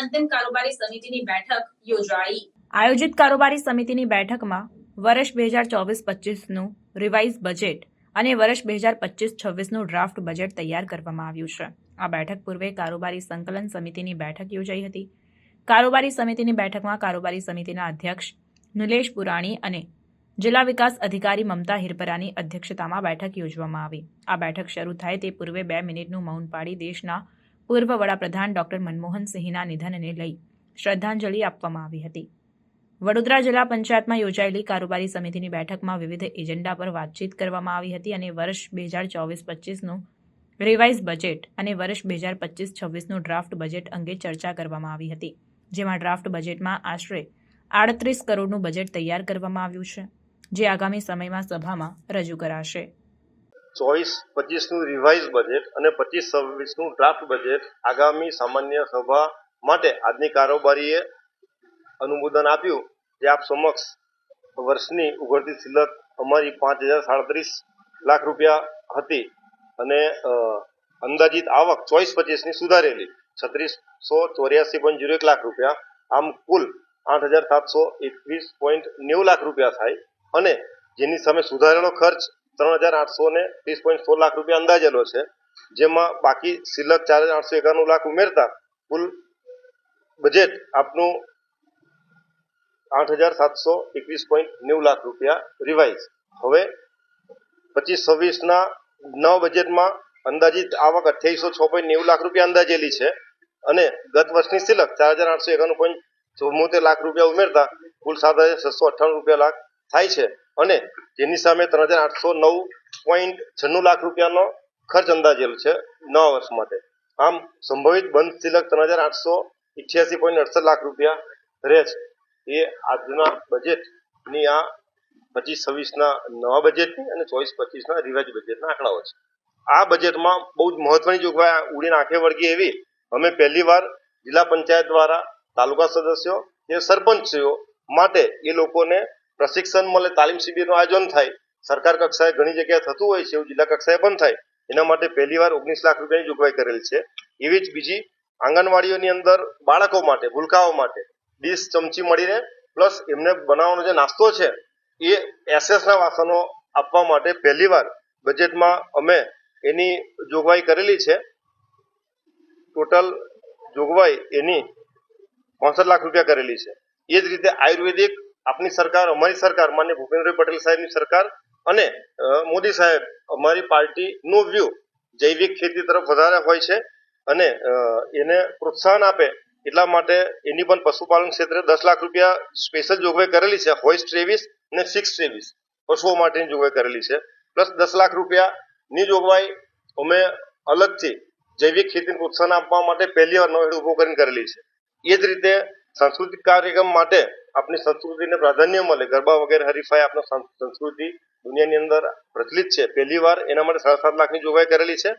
અંતિમ કારોબારી સમિતિની બેઠક યોજાઈ. આયોજિત કારોબારી સમિતિની બેઠકમાં વર્ષ બે હજાર ચોવીસ પચીસનું રિવાઇઝ બજેટ અને વર્ષ બે હજાર પચીસ છવ્વીસનું ડ્રાફ્ટ બજેટ તૈયાર કરવામાં આવ્યું છે. આ બેઠક પૂર્વે કારોબારી સંકલન સમિતિની બેઠક યોજાઈ હતી. કારોબારી સમિતિની બેઠકમાં કારોબારી સમિતિના અધ્યક્ષ નિલેશ પુરાણી અને જિલ્લા વિકાસ અધિકારી મમતા હિરપરાની અધ્યક્ષતામાં બેઠક યોજવામાં આવી. આ બેઠક શરૂ થાય તે પૂર્વે બે મિનિટનું મૌન પાડી દેશના પૂર્વ વડાપ્રધાન ડોક્ટર મનમોહન સિંહના નિધનને લઈ શ્રદ્ધાંજલિ આપવામાં આવી હતી. વડોદરા જિલ્લા પંચાયતમાં યોજાયેલી કારોબારી સમિતિની બેઠકમાં વિવિધ એજન્ડા પર વાતચીત કરવામાં આવી હતી અને વર્ષ બે હજાર ચોવીસ પચીસનું રિવાઇઝ બજેટ અને વર્ષ બે હજાર પચીસ છવ્વીસનું ડ્રાફ્ટ બજેટ અંગે ચર્ચા કરવામાં આવી હતી, જેમાં ડ્રાફ્ટ બજેટમાં આશરે આડત્રીસ કરોડનું બજેટ તૈયાર કરવામાં આવ્યું છે, જે આગામી સમયમાં સભામાં રજૂ કરાશે. ચોવીસ, પચીસનું રિવાઇઝ બજેટ અને પચીસ, છવ્વીસનું ડ્રાફ્ટ બજેટ આગામી સામાન્ય સભા માટે આજની કારોબારીએ અનુમોદન આપ્યું જે આપ સમક્ષ વર્ષની ઉઘડતી સિલક અમારી પાંચ હજાર સાડત્રીસ લાખ રૂપિયા હતી અને અંદાજિત આવક ચોવીસ, પચીસની સુધારેલી છત્રીસો ચોર્યાસી પોઈન્ટ જીરો એક લાખ રૂપિયા. આમ કુલ આઠ હજાર સાતસો એકવીસ પોઈન્ટ નેવું લાખ રૂપિયા થાય અને જેની સામે સુધારેલો ખર્ચ ત્રણ હજાર આઠસો ને ત્રીસ પોઈન્ટ સોળ લાખ રૂપિયા અંદાજેલો છે, જેમાં બાકી સિલક ચાર હજાર આઠસો એકાણું લાખ ઉમેરતા કુલ બજેટ આપનું આઠ હજાર સાતસો એકવીસ પોઈન્ટ નેવું લાખ રૂપિયા રિવાઇઝ. હવે પચીસ છવ્વીસના નવ બજેટમાં અંદાજિત આવક અઠ્યાવીસો છ પોઈન્ટ નેવું લાખ રૂપિયા અંદાજેલી છે અને ગત વર્ષની સિલક ચાર હજાર આઠસો એકાણું પોઈન્ટ ચુમ્મોતેર લાખ રૂપિયા ઉમેરતા કુલ સાત હજાર છસો અઠ્ઠાણું રૂપિયા લાખ થાય છે. અને જેની સામે ત્રણ હજાર આઠસો નવ પોઈન્ટ છન્નું લાખ રૂપિયાનો ખર્ચ અંદાજેલ છે નવા વર્ષ માટે. આમ સંભવિત બંધ સિલક ત્રણ હજાર આઠસો ઇઠ્યાસી પોઈન્ટ અડસઠ લાખ રૂપિયા રહે છે. એ આજના બજેટની આ પચીસ, છવ્વીસના નવા બજેટની અને ચોવીસ, પચીસના રિવાઇઝ બજેટના આંકડાઓ છે. આ બજેટમાં બહુ જ મહત્વની જોગવાઈ ઉડીને આંખે વળગી એવી અમે પહેલીવાર જિલ્લા પંચાયત દ્વારા તાલુકા સદસ્યો કે સરપંચીઓ માટે એ લોકોને પ્રશિક્ષણ મળે, તાલીમ શિબિરનું આયોજન થાય, સરકાર કક્ષાએ ઘણી જગ્યાએ થતું હોય છે, એવું જિલ્લા કક્ષાએ પણ થાય. એના માટે પહેલી વાર ઓગણીસ લાખ રૂપિયાની જોગવાઈ કરેલ છે. એવી જ બીજી આંગણવાડીઓની અંદર બાળકો માટે, ભૂલકાઓ માટે ડીશ ચમચી મળીને, પ્લસ એમને બનાવવાનો જે નાસ્તો છે, એ એસેસના વાસનો આપવા માટે પહેલી વાર બજેટમાં અમે એની જોગવાઈ કરેલી છે. ટોટલ જોગવાઈ એની પાંસઠ લાખ રૂપિયા કરેલી છે. એ જ રીતે આયુર્વેદિક આપની સરકાર, અમારી સરકાર, માન્ય ભૂપેન્દ્રભાઈ પટેલ સાહેબની સરકાર અને મોદી સાહેબ અમારી પાર્ટીનો વ્યૂ જૈવિક ખેતી તરફ વધારે હોય છે અને એને પ્રોત્સાહન આપે એટલા માટે એની પણ પશુપાલન ક્ષેત્રે દસ લાખ રૂપિયા સ્પેશિયલ જોગવાઈ કરેલી છે હોઈસ ત્રેવીસ અને સિક્સ ત્રેવીસ પશુઓ માટેની જોગવાઈ કરેલી છે. પ્લસ દસ લાખ રૂપિયાની જોગવાઈ અમે અલગથી જૈવિક ખેતીને પ્રોત્સાહન આપવા માટે પહેલી વાર નવેડ ઊભો કરીને કરેલી છે. એ જ રીતે સાંસ્કૃતિક કાર્યક્રમ માટે આપણી સંસ્કૃતિને પ્રાધાન્ય મળે. ગરબા વગેરે, હરીફાઈ આપણી સંસ્કૃતિ દુનિયાની અંદર પ્રચલિત છે. પહેલી વાર એના માટે સાડા સાત લાખની જોગવાઈ કરેલી છે.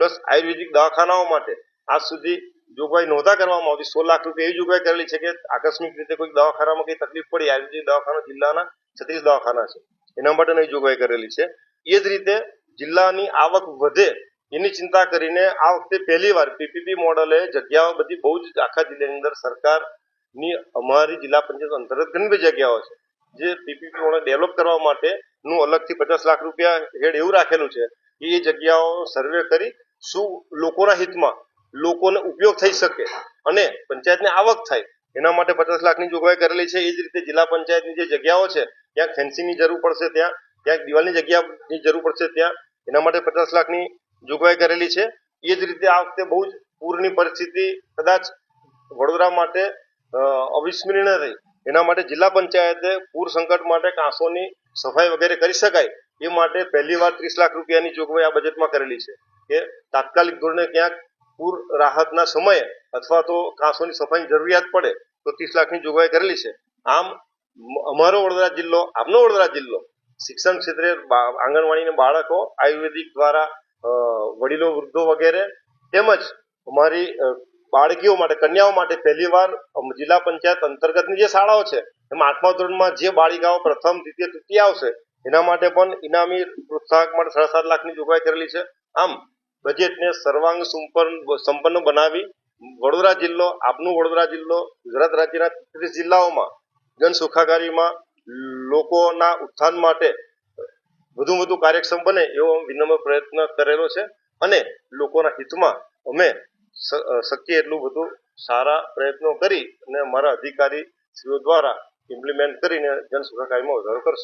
પ્લસ આયુર્વેદિક દવાખાનાઓ માટે આજ સુધી જોગવાઈ નહોતા કરવામાં આવતી. સોળ લાખ રૂપિયા એવી જોગવાઈ કરેલી છે કે આકસ્મિક રીતે કોઈ દવાખાનામાં કઈ તકલીફ પડી. આયુર્વેદિક દવાખાના જિલ્લાના છત્રીસ દવાખાના છે. એના માટે નવી જોગવાઈ કરેલી છે. એ જ રીતે જિલ્લાની આવક વધે એની ચિંતા કરીને આ વખતે પહેલી વાર પીપીપી મોડલે જગ્યાઓ બધી બહુ જ આખા જિલ્લાની અંદર સરકારની અમારી જિલ્લા પંચાયત અંતર્ગત ઘણી બધી જગ્યાઓ છે, જે પીપીપી મોડલ ડેવલપ કરવા માટે નું અલગથી પચાસ લાખ રૂપિયા હેડ એવું રાખેલું છે કે એ જગ્યાઓ સર્વે કરી શું લોકોના હિતમાં લોકોને ઉપયોગ થઈ શકે અને પંચાયતને આવક થાય, એના માટે પચાસ લાખની જોગવાઈ કરેલી છે. એ જ રીતે જિલ્લા પંચાયતની જે જગ્યાઓ છે, ત્યાં ફેન્સીની જરૂર પડશે ત્યાં ક્યાંક દિવાલની જગ્યાની જરૂર પડશે ત્યાં, એના માટે પચાસ લાખની જોગવાઈ કરેલી છે. એ જ રીતે આ વખતે બહુ જ પૂરની પરિસ્થિતિ કદાચ વડોદરા માટે અવિસ્મરણીય રહી. એના માટે જિલ્લા પંચાયતે પૂર સંકટ માટે કાંસોની સફાઈ વગેરે કરી શકાય એ માટે પહેલી વાર ત્રીસ લાખ રૂપિયાની જોગવાઈ આ બજેટમાં કરેલી છે. કે તાત્કાલિક ધોરણે ક્યાંક પૂર રાહતના સમયે અથવા તો કાંસોની સફાઈની જરૂરિયાત પડે તો ત્રીસ લાખની જોગવાઈ કરેલી છે. આમ, અમારો વડોદરા જિલ્લો, આપનો વડોદરા જિલ્લો, શિક્ષણ ક્ષેત્રે આંગણવાડીના બાળકો, આયુર્વેદિક દ્વારા વડીલો, વૃદ્ધો વગેરે તેમજ અમારી બાળકીઓ માટે, કન્યાઓ માટે પહેલીવાર જિલ્લા પંચાયત અંતર્ગતની જે શાળાઓ છે, એમાં આઠમા ધોરણમાં જે બાળિકાઓ પ્રથમ, દ્વિતીય, તૃતીય આવશે, એના માટે પણ ઇનામી પ્રોત્સાહક માટે સાડા સાત લાખની જોગવાઈ કરેલી છે. આમ, બજેટને સર્વાંગ સંપન્ન બનાવી, વડોદરા જિલ્લો, આપનું વડોદરા જિલ્લો, ગુજરાત રાજ્યના ત્રીસ જિલ્લાઓમાં જન સુખાકારીમાં લોકોના ઉત્થાન માટે વધુ વધુ કાર્યક્ષમ બને એવો વિનમ્ર પ્રયત્ન કરેલો છે. અને લોકોના હિતમાં અમે શક્ય એટલું બધું સારા પ્રયત્નો કરી અને અમારા અધિકારી શ્રીઓ દ્વારા ઇમ્પ્લિમેન્ટ કરીને જન સુખાકારીમાં વધારો કરશું.